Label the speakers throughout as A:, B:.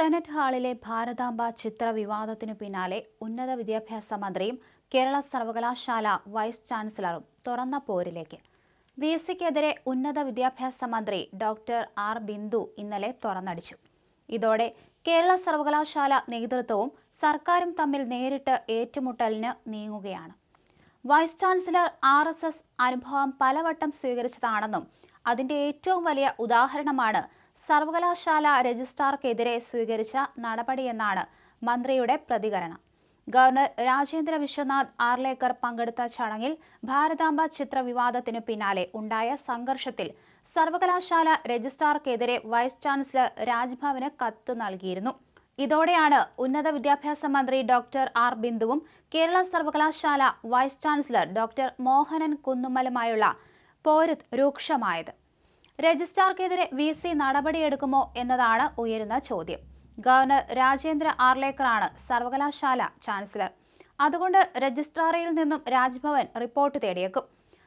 A: Senate ഹാളിലെ ഭാരതാംബ ചിത്ര വിവാദത്തിനു പിന്നാലെ ഉന്നത വിദ്യാഭ്യാസ മന്ത്രിയും കേരള സർവകലാശാല വൈസ് ചാൻസലറും തുറന്ന പോരിലേക്ക്. വി. സിക്കെതിരെ ഉന്നത വിദ്യാഭ്യാസ മന്ത്രി ഡോക്ടർ ആർ. ബിന്ദു ഇന്നലെ തുറന്നടിച്ചു. ഇതോടെ കേരള സർവകലാശാല നേതൃത്വവും സർക്കാരും തമ്മിൽ നേരിട്ട് ഏറ്റുമുട്ടലിന് നീങ്ങുകയാണ്. Vice chancellor R. S. S. അനുഭവം പലവട്ടം സ്വീകരിച്ചതാണെന്നും അതിന്റെ ഏറ്റവും വലിയ ഉദാഹരണമാണ് സർവകലാശാല രജിസ്ട്രാർക്കെതിരെ സ്വീകരിച്ച നടപടിയെന്നാണ് മന്ത്രിയുടെ പ്രതികരണം. ഗവർണർ രാജേന്ദ്ര വിശ്വനാഥ് ആർലേക്കർ പങ്കെടുത്ത ചടങ്ങിൽ ഭാരതാംബ ചിത്ര വിവാദത്തിനു പിന്നാലെ ഉണ്ടായ സംഘർഷത്തിൽ സർവകലാശാല രജിസ്ട്രാർക്കെതിരെ വൈസ് ചാൻസലർ രാജ്ഭവന് കത്ത് നൽകിയിരുന്നു. ഇതോടെയാണ് ഉന്നത വിദ്യാഭ്യാസ മന്ത്രി ഡോക്ടർ ആർ. ബിന്ദുവും കേരള സർവകലാശാല വൈസ് ചാൻസലർ ഡോക്ടർ മോഹനൻ കുന്നുമ്മലുമായുള്ള പോരുത് രൂക്ഷമായത്. രജിസ്ട്രാർക്കെതിരെ വി സി നടപടിയെടുക്കുമോ എന്നതാണ് ഉയരുന്ന ചോദ്യം. ഗവർണർ രാജേന്ദ്ര ആർലേക്കറാണ് സർവകലാശാല ചാൻസലർ. അതുകൊണ്ട് രജിസ്ട്രാറിയിൽ നിന്നും രാജ്ഭവൻ റിപ്പോർട്ട് തേടിയേക്കും.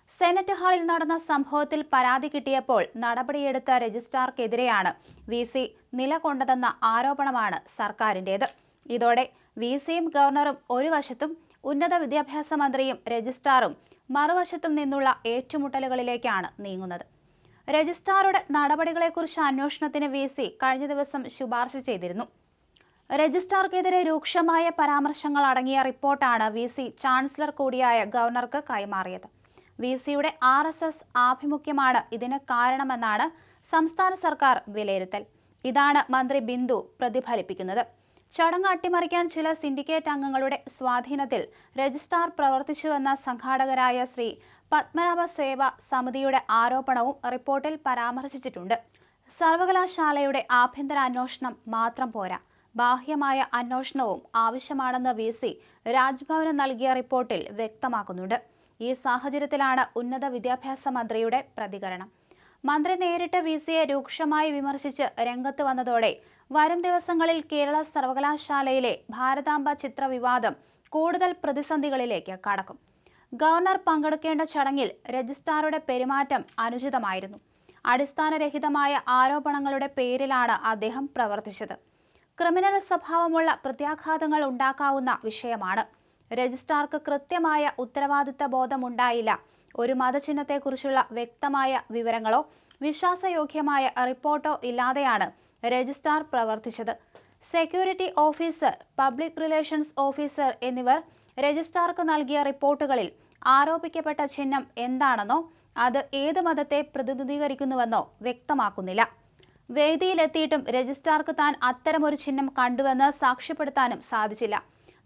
A: സെനറ്റ് ഹാളിൽ നടന്ന സംഭവത്തിൽ പരാതി കിട്ടിയപ്പോൾ നടപടിയെടുത്ത രജിസ്ട്രാർക്കെതിരെയാണ് വി സി നിലകൊണ്ടതെന്ന ആരോപണമാണ് സർക്കാരിന്റേത്. ഇതോടെ വി സിയും ഗവർണറും ഒരു വശത്തും ഉന്നത വിദ്യാഭ്യാസ മന്ത്രിയും രജിസ്ട്രാറും മറുവശത്തും നിന്നുള്ള ഏറ്റുമുട്ടലുകളിലേക്കാണ് നീങ്ങുന്നത്. രജിസ്ട്രാറുടെ നടപടികളെക്കുറിച്ച് അന്വേഷണത്തിന് വി സി കഴിഞ്ഞ ദിവസം ശുപാർശ ചെയ്തിരുന്നു. രജിസ്ട്രാർക്കെതിരെ രൂക്ഷമായ പരാമർശങ്ങൾ അടങ്ങിയ റിപ്പോർട്ടാണ് വി സി ചാൻസലർ കൂടിയായ ഗവർണർക്ക് കൈമാറിയത്. വി സിയുടെ ആർ എസ് എസ് ആഭിമുഖ്യമാണ് ഇതിന് കാരണമെന്നാണ് സംസ്ഥാന സർക്കാർ വിലയിരുത്തൽ. ഇതാണ് മന്ത്രി ബിന്ദു പ്രതിഫലിപ്പിക്കുന്നത്. ചടങ്ങ് അട്ടിമറിക്കാൻ ചില സിൻഡിക്കേറ്റ് അംഗങ്ങളുടെ സ്വാധീനത്തിൽ രജിസ്ട്രാർ പ്രവർത്തിച്ചുവെന്ന സംഘാടകരായ ശ്രീ പത്മനാഭ സേവ സമിതിയുടെ ആരോപണവും റിപ്പോർട്ടിൽ പരാമർശിച്ചിട്ടുണ്ട്. സർവകലാശാലയുടെ ആഭ്യന്തര അന്വേഷണം മാത്രം പോരാ. ബാഹ്യമായ അന്വേഷണവും ആവശ്യമാണെന്ന് വി. സി. രാജ്ഭവന് നൽകിയ റിപ്പോർട്ടിൽ വ്യക്തമാക്കുന്നുണ്ട്. ഈ സാഹചര്യത്തിലാണ് ഉന്നത വിദ്യാഭ്യാസ മന്ത്രിയുടെ പ്രതികരണം. മന്ത്രി നേരിട്ട് വി. സിയെ രൂക്ഷമായി വിമർശിച്ച് രംഗത്ത് വന്നതോടെ വരും ദിവസങ്ങളിൽ കേരള സർവകലാശാലയിലെ ഭാരതാംബ ചിത്ര വിവാദം കൂടുതൽ പ്രതിസന്ധികളിലേക്ക് കടക്കും. ഗവർണർ പങ്കെടുക്കേണ്ട ചടങ്ങിൽ രജിസ്ട്രാറുടെ പെരുമാറ്റം അനുചിതമായിരുന്നു. അടിസ്ഥാനരഹിതമായ ആരോപണങ്ങളുടെ പേരിലാണ് അദ്ദേഹം പ്രവർത്തിച്ചത്. ക്രിമിനൽ സ്വഭാവമുള്ള പ്രത്യാഘാതങ്ങൾ ഉണ്ടാക്കാവുന്ന വിഷയമാണ്. രജിസ്ട്രാർക്ക് കൃത്യമായ ഉത്തരവാദിത്ത ബോധമുണ്ടായില്ല. ഒരു മതചിഹ്നത്തെക്കുറിച്ചുള്ള വ്യക്തമായ വിവരങ്ങളോ വിശ്വാസയോഗ്യമായ റിപ്പോർട്ടോ ഇല്ലാതെയാണ് രജിസ്ട്രാർ പ്രവർത്തിച്ചത്. Security officer public relations officer എന്നിവർ രജിസ്ട്രാർക്ക് നൽകിയ റിപ്പോർട്ടുകളിൽ ആരോപിക്കപ്പെട്ട ചിഹ്നം എന്താണെന്നോ അത് ഏത് മതത്തെ പ്രതിനിധീകരിക്കുന്നുവെന്നോ വ്യക്തമാക്കുന്നില്ല. വേദിയിലെത്തിയിട്ടും രജിസ്ട്രാർക്ക് താൻ അത്തരമൊരു ചിഹ്നം കണ്ടുവെന്ന് സാക്ഷ്യപ്പെടുത്താനും സാധിച്ചില്ല.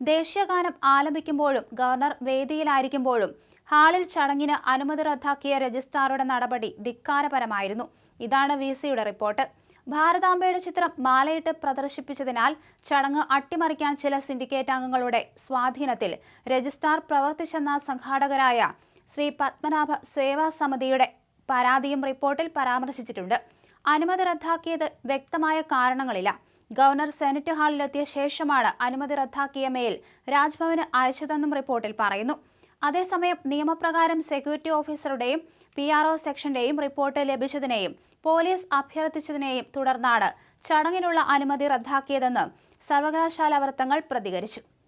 A: ദേശീയഗാനം ആലപിക്കുമ്പോഴും ഗവർണർ വേദിയിലായിരിക്കുമ്പോഴും ഹാളിൽ ചടങ്ങിന് അനുമതി റദ്ദാക്കിയ രജിസ്ട്രാറുടെ നടപടി ധിക്കാരപരമായിരുന്നു. ഇതാണ് വി സിയുടെ റിപ്പോർട്ട്. ഭാരതാംബയുടെ ചിത്രം മാലയിട്ട് പ്രദർശിപ്പിച്ചതിനാൽ ചടങ്ങ് അട്ടിമറിക്കാൻ ചില സിൻഡിക്കേറ്റ് അംഗങ്ങളുടെ സ്വാധീനത്തിൽ രജിസ്ട്രാർ പ്രവർത്തിച്ചെന്ന സംഘാടകരായ ശ്രീ പത്മനാഭ സേവാ സമിതിയുടെ പരാതിയും റിപ്പോർട്ടിൽ പരാമർശിച്ചിട്ടുണ്ട്. അനുമതി റദ്ദാക്കിയത് വ്യക്തമായ കാരണങ്ങളില്ല. ഗവർണർ സെനറ്റ് ഹാളിലെത്തിയ ശേഷമാണ് അനുമതി റദ്ദാക്കിയ മെയിൽ രാജ്ഭവന് അയച്ചതെന്നും റിപ്പോർട്ടിൽ പറയുന്നു. അതേസമയം നിയമപ്രകാരം സെക്യൂരിറ്റി ഓഫീസറുടെയും പി ആർ ഒ സെക്ഷന്റെയും റിപ്പോർട്ട് ലഭിച്ചതിനെയും പോലീസ് അഭ്യർത്ഥിച്ചതിനെയും തുടർന്നാണ് ചടങ്ങിനുള്ള അനുമതി റദ്ദാക്കിയതെന്ന് സർവകലാശാല വൃത്തങ്ങൾ പ്രതികരിച്ചു.